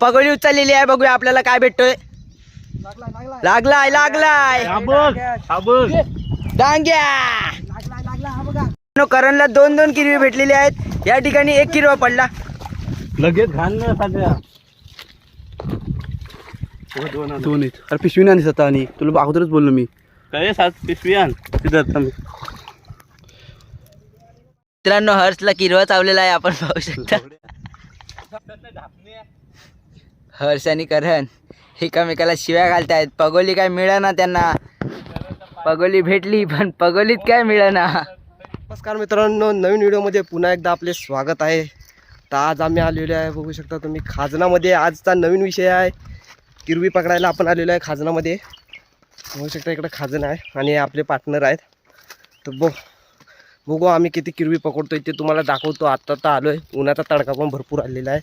पगोली उचललेली आहे बघूया आपल्याला काय भेटतोय. लागलाय लागलाय. डांग्या नो, करणला दोन दोन किरवी भेटलेली आहेत. या ठिकाणी एक किरवा पडला. लगेच घाण ना सगळ्या दोन आहेत. अरे पिशवी नाही दिसत आणि तुला अगोदरच बोललो मी. काय सात? पिशवी आण. मित्रांनो हर्षला किरवा चावलेला आहे आपण पाहू शकता. हर्ष आणि करण एकामेकाला शिव्या घालतायत. पगोली काय मिळेना त्यांना? पगोली भेटली पण पगोलीत काय मिळेना? नमस्कार मित्रांनो नवीन व्हिडिओमध्ये पुन्हा एकदा आपले स्वागत आहे. तर आज आम्ही आलेलो आहे बघू शकता तुम्ही खाजनामध्ये. आजचा नवीन विषय आहे किरवी पकडायला आपण आलेलो आहे खाजनामध्ये. बघू शकता इकडे खाजन आहे आणि आपले पार्टनर आहेत. तर बघ बघू आम्ही किती किरवी पकडतोय ते तुम्हाला दाखवतो. आत्ता तर आलो आहे उन्हाचा तडका पण भरपूर आलेला आहे.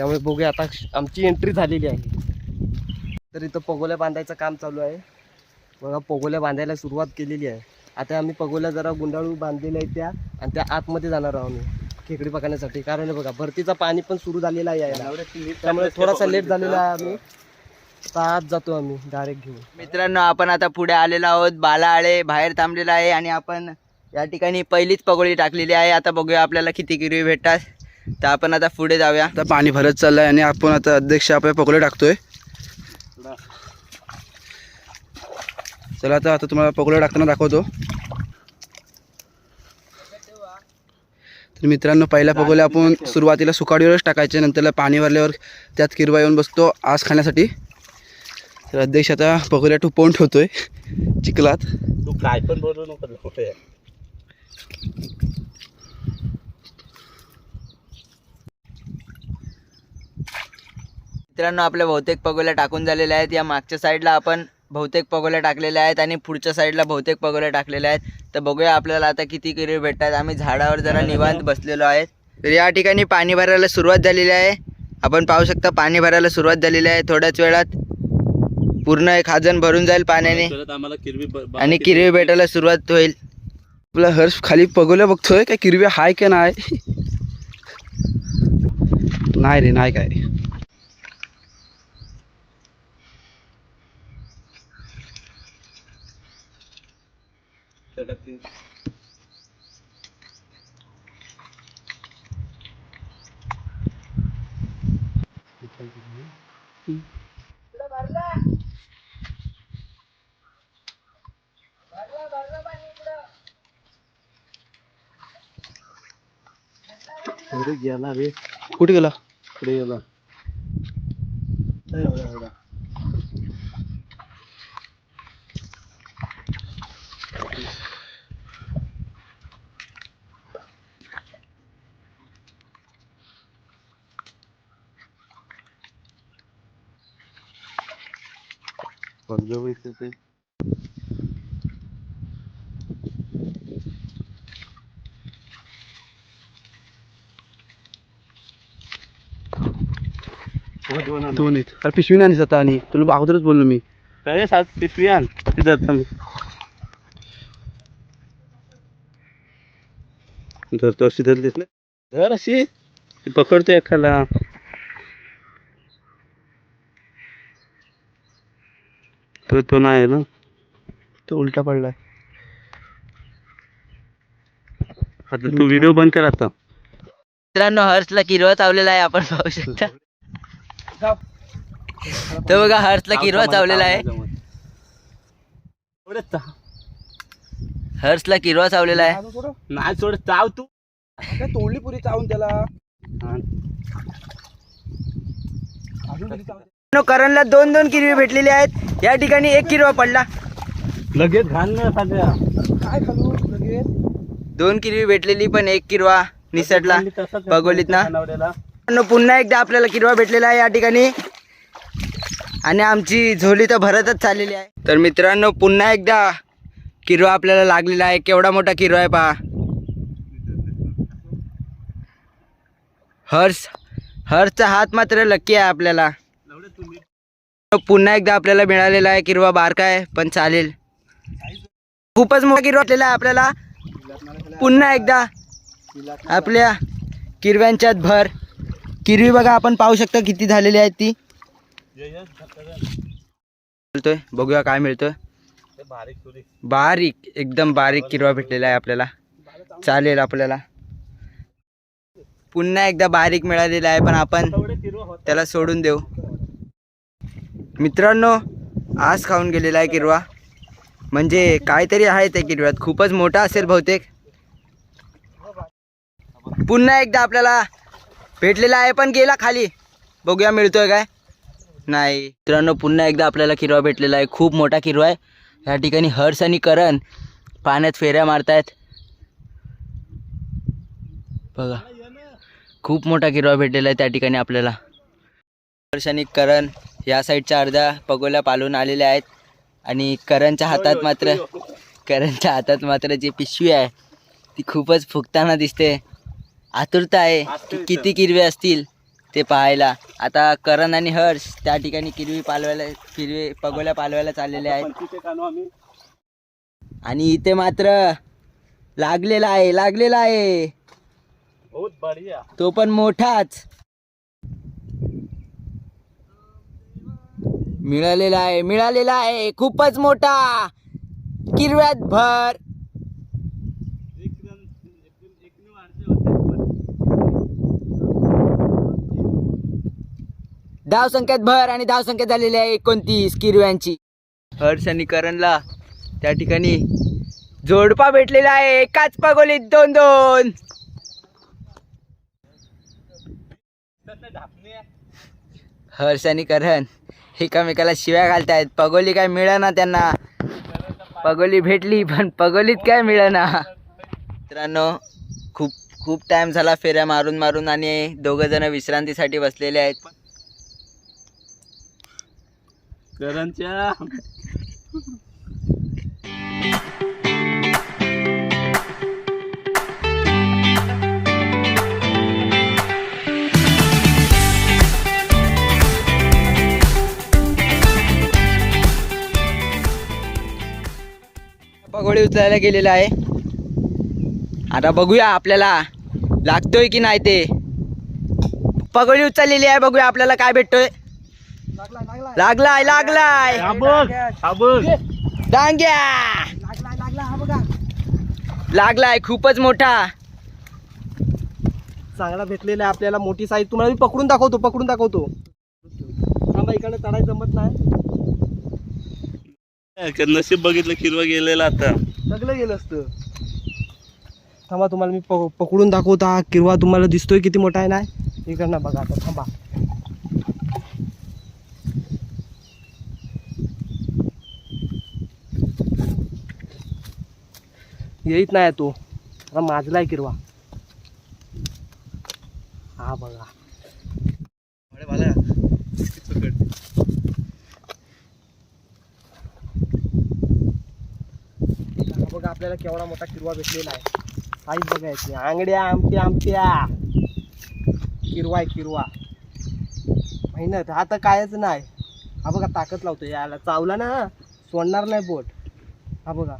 त्यामुळे बघूया आता आमची एंट्री झालेली आहे. तर इथं पगोल्या बांधायचं काम चालू आहे. बघा पगोल्या बांधायला सुरुवात केलेली आहे. आता आम्ही पगोल्या जरा गुंडाळू बांधलेल्या आहेत त्या आणि त्या आतमध्ये जाणार आहोत आम्ही खेकडी पकडण्यासाठी. कारण बघा भरतीचं पाणी पण सुरू झालेलं आहे त्यामुळे थोडासा लेट झालेला आहे आम्ही. आता आत जातो आम्ही डायरेक्ट घेऊन. मित्रांनो आपण आता पुढे आलेलो आहोत. बालाआळे बाहेर थांबलेला आहे आणि आपण या ठिकाणी पहिलीच पगोली टाकलेली आहे. आता बघूया आपल्याला किती किरवी भेटतात. तर आपण आता पुढे जाऊया. आता पाणी भरत चाललं आहे आणि आपण आता अध्यक्ष आपल्या पकोले टाकतोय. चला आता आता तुम्हाला पकोले टाकताना दाखवतो. तर मित्रांनो पहिल्या पकोले आपण सुरुवातीला सुकाडीवरच टाकायचे नंतरला पाणी भरल्यावर त्यात किरवा येऊन बसतो आस खाण्यासाठी. तर अध्यक्ष आता पकोल्या ठुपवून ठेवतोय. चिखलात. तू काय पण बोलू नको मित्रांनो आपल्या बहुतेक पगोल्या टाकून झालेल्या आहेत. या मागच्या साईडला आपण बहुतेक पगोल्या टाकलेल्या आहेत आणि पुढच्या साईडला बहुतेक पगोल्या टाकलेल्या आहेत. तर बघूया आपल्याला आता किती किरवी भेटतात. आम्ही झाडावर जरा निवांत बसलेलो आहेत. तर या ठिकाणी पाणी भरायला सुरुवात झालेली आहे. आपण पाहू शकता पाणी भरायला सुरुवात झालेली आहे थोड्याच वेळात. पूर्ण एक खाजण भरून जाईल पाण्याने. आणि किरवी भेटायला सुरुवात होईल. आपला हर्ष खाली पगोल्या बघतोय काय किरवी हाय का नाही? नाही रे नाही काय अरे गेला रे कुठे गेला पुढे गेला एवढा, एवढा. पडलो बघ इथे ते. हो, दोन आहेत अरे पिशवी नाही दिसत आणि तुला अगोदरच बोललो मी काय सात पिशवी आण सिद्धार्थ मी धरतो अशी धरलीस ना धर अशी ती पकडतो एखादा तो तो नाही ना. तो उलटा पडलाय. आता तू व्हिडिओ बंद कर आता. मित्रांनो हर्षला किरवा चावलेला आहे आपण पाहू शकता. तो बघा हर्षला किरवा चावलेला आहे. हर्षला किरवा चावलेला आहे. नाही सोड चाव तू. तोडली पुरी चावून त्याला. करणला दोन दोन किरवी भेटलेली आहेत. या ठिकाणी एक किरवा पडला. लगेच घाण ना सगळ्या काय खालू लगेच? दोन किरवी भेटलेली पण एक किरवा निसटला. बघोलीत ना. पुन्हा एकदा आपल्याला किरवा भेटलेला आहे या ठिकाणी. आणि आमची झोली तर भरतच चाललेली आहे. तर मित्रांनो पुन्हा एकदा किरवा आपल्याला लागलेला आहे. केवढा मोठा किरवा आहे पहा. हर्ष हर्षचा हात मात्र लक्की आहे आपल्याला. पुन्हा एकदा आपल्याला मिळालेला आहे किरवा बारका आहे पण चालेल. खूपच मोठा किरवा असलेला आहे आपल्याला. पुन्हा एकदा आपल्या किरव्यांच्यात भर. किरवी बघा आपण पाहू शकतो किती झालेली आहे ती. मिळतोय? बघूया काय मिळतोय. बारीक एकदम बारीक किरवा भेटलेला आहे आपल्याला. चालेल आपल्याला. पुन्हा एकदा बारीक मिळालेला आहे पण आपण त्याला सोडून देऊ. मित्रांनो आज खाऊन गेलेला आहे किरवा. म्हणजे काहीतरी आहे त्या किरव्यात. खूपच मोठा असेल बहुतेक. पुन्हा एकदा आपल्याला भेटलेला आहे पण गेला खाली. बघूया मिळतोय काय? नाही. मित्रांनो पुन्हा एकदा आपल्याला किरवा भेटलेला आहे. खूप मोठा किरवा आहे. या ठिकाणी हर्ष आणि करण पाण्यात फेऱ्या मारतायत. बघा. खूप मोठा किरवा भेटलेला आहे त्या ठिकाणी आपल्याला. हर्ष आणि करण या साईडच्या अर्ध्या पगोल्या पालून आलेल्या आहेत. आणि करणच्या हातात मात्र करणच्या हातात मात्र जी पिशवी आहे ती खूपच फुगताना दिसते. आतुरता आहे की किती किरवे असतील ते पाहायला. आता करण आणि हर्ष त्या ठिकाणी किरवी पालवायला किरवी पगोल्या पालवायला चाललेले आहेत. आणि इथे मात्र लागलेला आहे लागलेला आहे. तो पण मोठाच. मिळालेला आहे मिळालेला आहे. खूपच मोठा. किरव्यात भर. धाव संख्यात भर आणि धाव संख्या झालेली आहे एकोणतीस किरव्यांची. हर्ष आणि करणला त्या ठिकाणी जोडपा भेटलेला आहे. एकाच पगोलीत दोन दोन हर्ष आणि करण एकामेकाला शिव्या घालतायत. पगोली काय मिळेना त्यांना. पगोली भेटली पण पगोलीत काय मिळेना. मित्रांनो खूप खूप टाइम झाला फेऱ्या मारून मारून आणि दोघं जण विश्रांतीसाठी बसलेले आहेत. करणच्या. पगोली उचलायला गेलेला आहे. आता बघूया आपल्याला लागतोय की नाही ते. पगोली उचललेली आहे बघूया आपल्याला काय भेटतोय. लागलाय लागलाय. डांग्या लागलाय खूपच मोठा. चांगला भेटलेला आहे आपल्याला मोठी साईज तुम्हाला मी पकडून दाखवतो पकडून दाखवतो. थांबा इकडे चढायला जमत नाही. नशीब बघितलं किरवा गेलेला आता. सगळं गेलं असतं. थांबा तुम्हाला मी प- पकडून दाखवतो हा किरवा तुम्हाला दिसतोय किती मोठा आहे नाही इकडनं बघा आता थांबा. येत नाही तो. आता माजलाय किरवा. हा बघा हा बघा आपल्याला केवढा मोठा किरवा भेटलेला आहे. साईज बघायची आंगड्या आमट्या आमट्या. किरवा आहे किरवा. मेहनत हा तर कायच नाही. हा बघा ताकद लावतो याला चावला ना सोडणार नाही बोट. हा बघा.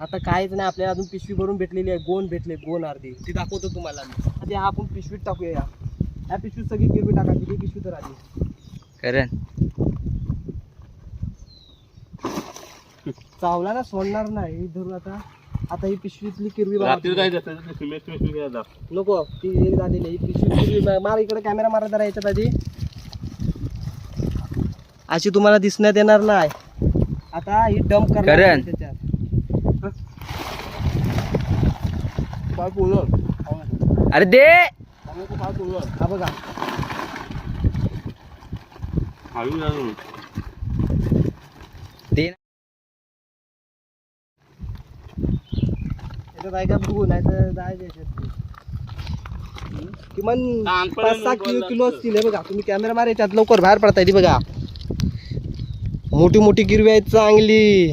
आता काहीच नाही. आपल्याला अजून पिशवी भरून भेटलेली आहे. गोन भेटले गोन अर्धी. ती दाखवतो तुम्हाला मी. आधी हा आपण पिशवीत टाकूया या. या पिशवीत सगळी किरवी टाकायची. ती पिशवी तर आधी. करण. चावला ना सोडणार नाही. धरून आता. आता ही पिशवीतली किरवी बघा. रात्री काय जातं सिमेंट सिमेंट घ्यायला नको ती एक झालेली आहे. ही पिशवी किरवी मा- मार इकडे कॅमेरा मारा जरा याच्यात आधी. अशी तुम्हाला दिसण्यात येणार नाही. आता ही डंप करणार करण. आहे त्याच्यात. काय बोलत? अरे दे! काय बोलत? हा बघा. हळू आहे का बघू नाही तर जायचं किमान पाच सहा किलो किलो असतील हे बघा. तुम्ही कॅमेरा मारा याच्यात लवकर बाहेर पडताय ती बघा. मोठी मोठी गिरवी आहेत चांगली.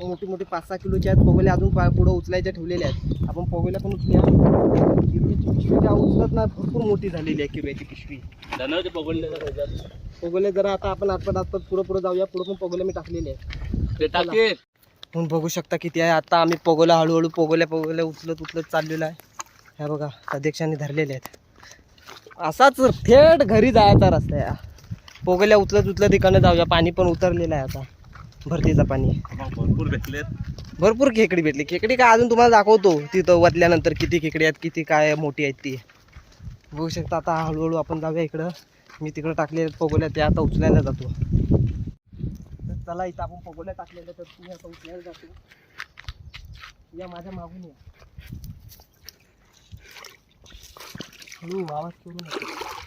मोठी मोठी पाच सहा किलोची आहेत. पगोल्या अजून पुढं उचलायच्या ठेवलेल्या आहेत. आपण पगोल्या पण उचलूया. किरवीची पिशवी काय उचलत नाही भरपूर मोठी झालेली आहे किरव्याची पिशवी. धनावरचे पकडले का त्याच्यात? पगोले जरा आता आपण आतपट आतपट पुढं पुढं जाऊया. पुढं पण पगोले मी टाकलेले आहेत. तुम्ही बघू शकता किती आहे. आता आम्ही पगोला हळूहळू पगोल्या पगोल्या उचलत उचलत चाललेलो आहे. ह्या बघा अध्यक्षांनी धरलेले आहेत. असाच थेट घरी जायचा रस्ता आहे हा. पोगल्या उचलत उचलत इकडनं जाऊया. पाणी पण उतरलेलं आहे आता. भरतीचं पाणी. भरपूर भेटलेत. भरपूर खेकडी भेटली. खेकडी काय अजून तुम्हाला दाखवतो. तिथं वतल्यानंतर किती खेकडी आहेत किती काय मोठी आहेत ती. बघू शकता आता हळूहळू आपण जाऊया इकडं. मी तिकडं टाकले पोगोल्या त्या आता उचलायला जातो. चला इथं आपण पगोल्या टाकलेल्या तर तुम्ही आता उचलायला जातो. या माझ्या मागून या. हळू आवाज करू नका.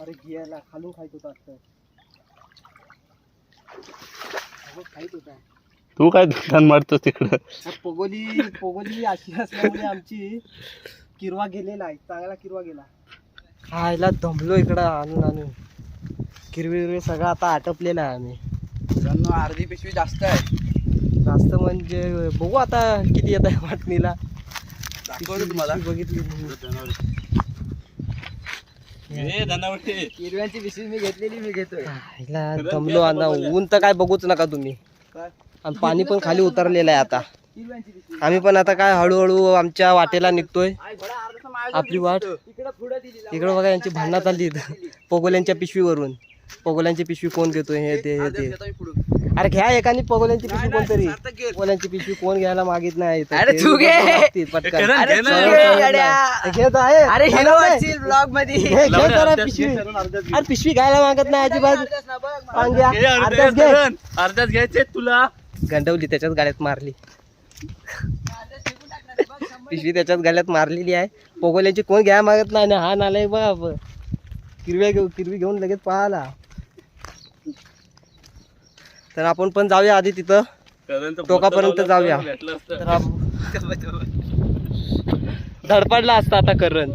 अरे घ्यायला खालून खायत होता अगं खाईत होता. तू काय दुकान मारतोस तिकडं? पोगोली पोगोली अशी असल्यामुळे आमची किरवा गेलेला आहे चांगला किरवा गेला. खायला दमलो इकडं आणून आणून. किरवी विरवी सगळं आता आटपलेलं आहे आम्ही. अर्धी पिशवी जास्त आहे. जास्त म्हणजे बघू आता किती येत आहे वाटणीला. तुम्हाला. बघितली. हिरव्यांची पिशवी मी घेतलेली मी घेतोय. आता. ऊन तर काय बघूच नका तुम्ही. काय? आणि पाणी पण खाली उतरलेलं आहे आता. आम्ही पण आता काय हळूहळू आमच्या वाटेला निघतोय. आपली वाट. इकडं बघा यांची भांडणं चालली पोगोल्यांच्या पिशवीवरून. पोगोल्यांची पिशवी कोण घेतोय हे ते हे ते. अरे घ्या एकाने पोगोल्यांची पिशवी कोणतरी. पोगोल्यांची पिशवी कोण घ्यायला मागित नाही अरे ते घे. पटकन. अरे तू गड्या. घेत आहे अरे हिरो. असशील ब्लॉगमध्ये घे, घे लावून जरा अर्ध्याच पिशवी. अरे पिशवी घ्यायला मागत नाही अजिबात अर्ध्याच ना बघ, मला. पांग घ्या घे, अर्ध्याच अर्ध्याच घे करण. अर्ध्याच घ्यायचे तुला गंडवली त्याच्याच गाड्यात मारली पिशवी त्याच्याच गाड्यात मारलेली आहे पोगोल्यांची कोण घ्या मागत नाही ना हा नालाय बाप किरव्या घेऊ किरवी घेऊन लगेच पळाला तर आपण पण जाऊया आधी तिथं. टोकापर्यंत जाऊया. तर धडपडला असता आता करण.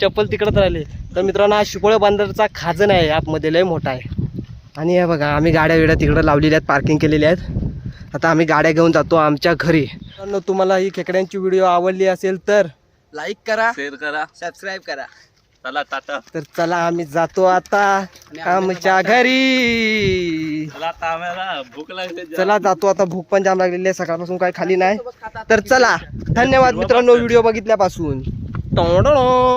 चप्पल तिकडच राहिले. तर मित्रांनो हा शिकोळे बांदरचा खाजन आहे. आतमध्ये लय मोठा आहे. आणि हे बघा आम्ही गाड्या बिड्या तिकडं लावलेल्या आहेत पार्किंग केलेल्या आहेत. आता आम्ही गाड्या घेऊन जातो आमच्या घरी. तुम्हाला ही खेकड्यांची व्हिडिओ आवडली असेल तर लाईक करा शेअर करा. सबस्क्राईब करा. चला टाटा तर चला आम्ही जातो आता आमच्या घरी. चला आता आम्हाला भूक लागली चला जातो आता. भूक पण जाम लागलेली आहे. सकाळपासून काय खाली नाही. तर चला धन्यवाद मित्रांनो व्हिडिओ बघितल्यापासून. टोडो